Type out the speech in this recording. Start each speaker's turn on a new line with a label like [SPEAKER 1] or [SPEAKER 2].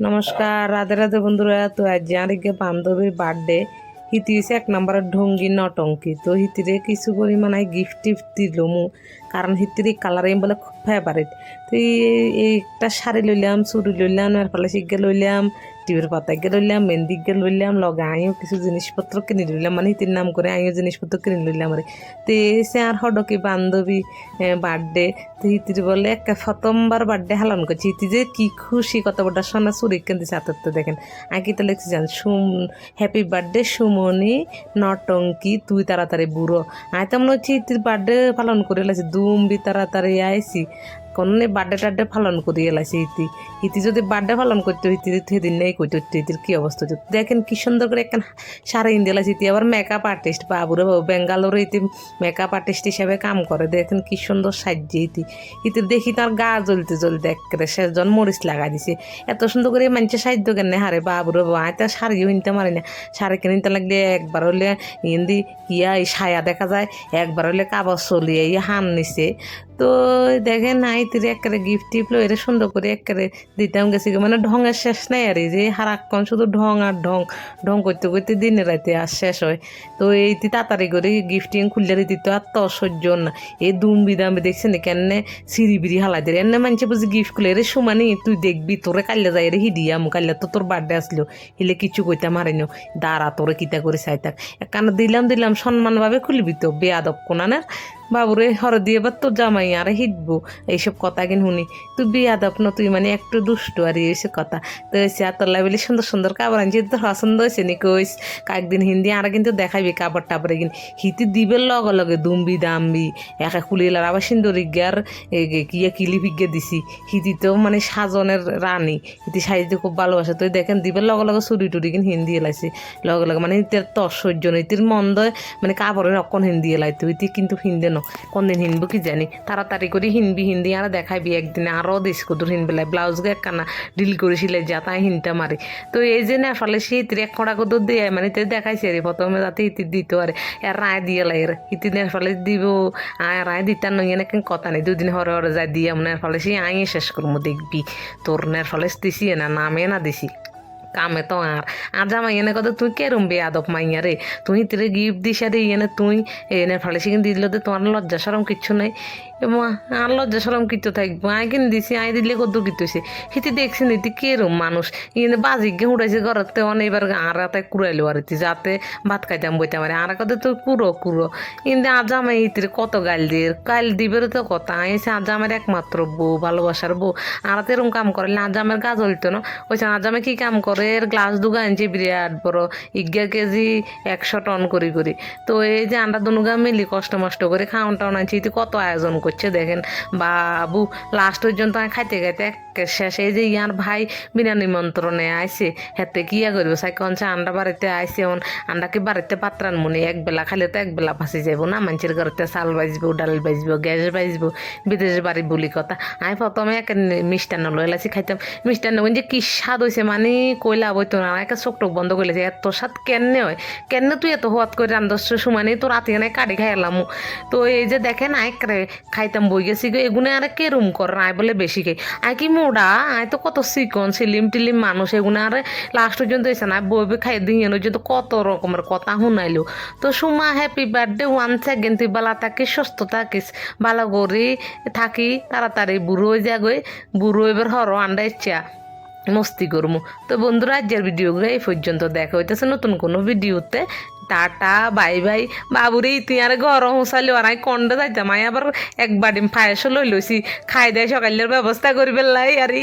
[SPEAKER 1] নমস্কার, রাধে রাধে বন্ধুরা। তো আজ আরেকে বান্ধবীর বার্থডে হিতি হয়েছে এক নম্বরের ঢঙ্গি নটঙ্কি। তো হিতিরে কিছু পরিমাণে গিফট টিফট দিল মু। কারণ হিতির এই কালারিং বলে খুব ফেভারিট তো এই- এই একটা শাড়ি লইলাম, চুড়ি লইলাম, এর ফলে শিখে লইলাম। টিভির পাতাকে লইলাম মেহেন্দিকে লইলাম লগে আইও কিছু জিনিসপত্র কিনে লইলাম মানে হিতির নাম করে আমিও জিনিসপত্র কিনে লইলাম আর তো এসে আর হডকি বান্ধবী বার্থডে তো হিতির বলে একটা প্রথমবার বার্থডে হালন করছি হিতি যে কি খুশি কত বড় সোনা চুরি কেন দিছে দেখেন আঁকি তো লিখছি জান সুম হ্যাপি বার্থডে সুমনি নটঙ্কি তুই তাড়াতাড়ি বুড়ো আয় তো মনে হচ্ছে হিতির বার্থডে পালন করে লাগছে দুম বি তাড়াতাড়ি আইসি কোন বার্থডে টার্থডে পালন করি এলাইছে ইতি। ইতি যদি বার্থডে পালন করতে হইতি সেদিন নেই কইতে হইতে ইতির কি অবস্থা? হতো দেখেন কি সুন্দর করে একখান সারা ইন্ডিয়া লাগছে ইতি, আবার মেকআপ আর্টিস্ট বাবুরে বাবু বেঙ্গালোরে ইতি মেকআপ আর্টিস্ট হিসাবে কাম করে। দেখেন কি সুন্দর সাজ্যে ইতি। ইতির দেখি তার গা জ্বলতে জ্বলতে একেবারে সেজন মরিচ লাগাই দিছে। এত সুন্দর করে মানুষের সাহায্য কেন হারে বাবুরে বাবু, আয় তার শাড়িও কিনতে মারি না। শাড়ি কিনতে লাগলে একবার হলে ইন্দি, ইয়া, এই ছায়া দেখা যায়, একবার হলে কাগজ চলিয়ে হান নিছে। তো দেখেন নাই, তিরে একেবারে গিফট টিপ লো এটা সুন্দর করে একেবারে দিতাম গেছি মানে ঢঙের শেষ নাই আর, যে হারাক্ষণ শুধু ঢং আর ঢং ঢং করতে করতে দিনে রাতে আর শেষ হয়। তো এই তি তাড়াতাড়ি করে গিফটিং খুললে দিত আর তো সহ্য না। এই দুম্বি দাম্বি দেখছেন কেন সিঁড়ি বিড়ি হালাই দিয়ে এনে মানুষে বুঝি গিফট খুলে রে সুমানি তুই দেখবি তোরে কাল্লে যাই রে হিডিয়াম কাল্লে তো তোর বার্থডে আসলো। হিলে কিছু কইতে মারিনো দাঁড়া তোরে কিতা করে চাই থাক। একখানা দিলাম দিলাম সম্মানভাবে খুলবি তো, বেয়াদব কোনানের বাবুরে, হর দিয়ে বা তোর জামাই আর হিটবো। এইসব কথা কিন শুনি? তুই বিয়াদব ন, তুই মানে একটু দুষ্টু আর এইসব কথা। তো এসে আর তোর বলে সুন্দর সুন্দর কাপড় আনছি, তোর পছন্দ হয়েছে নি কইস? কয়েকদিন হিন্দি আর কিন্তু দেখাবি কাপড় টাপড়ে কিন হিতি দিবে লগে লগে দুম্বি দাম্বি, একা খুলিলার আবার সিন্দুরি গিয়ার কিয়া কিলি ভিগে দিছি। হিতি তো মানে সাজনের রানী, হিতি সাইজতে খুব ভালোবাসে। তুই দেখেন দিবে লগে লগে চুরি টুরি কিন হিন্দি এলাইছে। লগে লগে মানে ইতির তর সহ্য নেই ইতির মন্দ মানে কাপড়ের অকন হিন্দি এলাইতে। ইতি কিন্তু হিন্দে কোনদিন হিনবো কি জানি? তাড়াতাড়ি করে হিনবি হিন্দি আর দেখাইবি একদিনে। আরও দিস কুদুর হিনবেলাই ব্লাউজ গে কানা ডিল করেছিলে যা, তাই হিনটা মারি। তো এই যে না, ফলে সে ইতির এক খড়া কুদুর দিয়ে মানে তে দেখাইছে রে প্রথমে যাতে ইতি দিত আরে। আর রায় দিয়ে লাই রে। ইতি ইতিনের ফলে দিব আয় রায় দিতার নই এনে কেন কথা নেই। দুদিন হরে হরে যাই দিয়ে মনে ফলে সে আই শেষ করব দেখবি। তোর নের ফলে দিছি না, নামে না দিছি। কামে তো আর। আজ আমার এনে কথা তুই কেরম বেয়াদব মাইয়া রে? তুই তিরে গিফট দিস রে এনে তুই, এনে ফালে সেখানে দিল তো তোমার লজ্জা সরম কিচ্ছু নাই। আর লজ্জা সরম কিচ্ছু থাকব। আই কিনে দিছি আই দিলে কত কিচ্ছু হয়েছে হিতে দেখছি নীতি কেরম মানুষ? এনে বাজি গে উড়াইছে ঘরতে, অনেক এবার আর তাই কুড়াইলো আর যাতে ভাত খাইতাম, বইতাম আরে আর কথা তুই কুড়ো কুড়ো। কিন্তু আজ আমার ইতির কত গাল দিয়ে, গাল দিবের তো কথা। আইসে আজ আমার একমাত্র বউ, ভালোবাসার বউ। আর তো এরকম কাম করে আজ আমার গা জ্বলতো না। ওইসে আজ আমি কি কাম করে? এর গ্লাস দুগা আনছি, বিরাট বড়। ইজ্ঞা কেজি একশো টন করি করি। তো এই যে আমরা দুনুগা মিলি কষ্ট মষ্ট করে খাওয়ান টাউন আনছি ইতি কত আয়োজন করছে দেখেন। বাবু লাস্ট পর্যন্ত আমি খাইতে খাইতে একে শেষে যে ইয়ার ভাই বিনা নিমন্ত্রণে আইছে, হেতে কিয়া করব? সাই কনছে আন্ডা বাড়িতে আইসে এখন। আন্ডাকে বাড়িতে পাত্রান মনে, এক বেলা খাইলে তো এক বেলা ফাঁসি যাব না? মানুষের ঘরতে চাল বাজবো, ডাল বাজবো, গ্যাস বাজবো, বিদেশ বাড়ি বলি কথা। আমি প্রথমে এক মিষ্টান্ন লইলাছি খাইতাম। মিষ্টান্ন যে কি স্বাদ হয়েছে মানে? কইলা বইতো না একটা চোখ টোক বন্ধ করলেছে এত স্বাদ কেনে হয়? কেন তুই এত হওয়াত করে রান্ধস্য সুমানি তো রাতে নাই কাটি খাইলাম। তো এই যে দেখেন করে খাইতাম, বই গেছি গো, এগুনে আর কেরম কর আয় বলে বেশি খাই আয় কি মোড়া আয় তো কত চিকন সিলিম টিলিম মানুষ এগুনে আর লাস্ট পর্যন্ত এসে না বই বই খাই দিয়ে পর্যন্ত কত রকমের কথা শুনাইলো। তো Suma happy birthday one second তুই বালা থাকিস সুস্থ থাকিস। ভালো করে থাকি তাড়াতাড়ি বুড়ো হয়ে যাগই বুড়ো এবার হর আন্ডা ইচ্ছা, মস্তি করব তো বন্ধুরা আজকের ভিডিওগুলো এই পর্যন্ত দেখা হইতেছে নতুন কোনো ভিডিওতে টাটা, বাই বাই। বাবুরে, তুই আর গরম হসালি, আর কন্ড যাইতাম আমি আবার এক বাড়ি পায়েসও লই লইছি খাই দেয় সকালের ব্যবস্থা করি পেলাই আরে।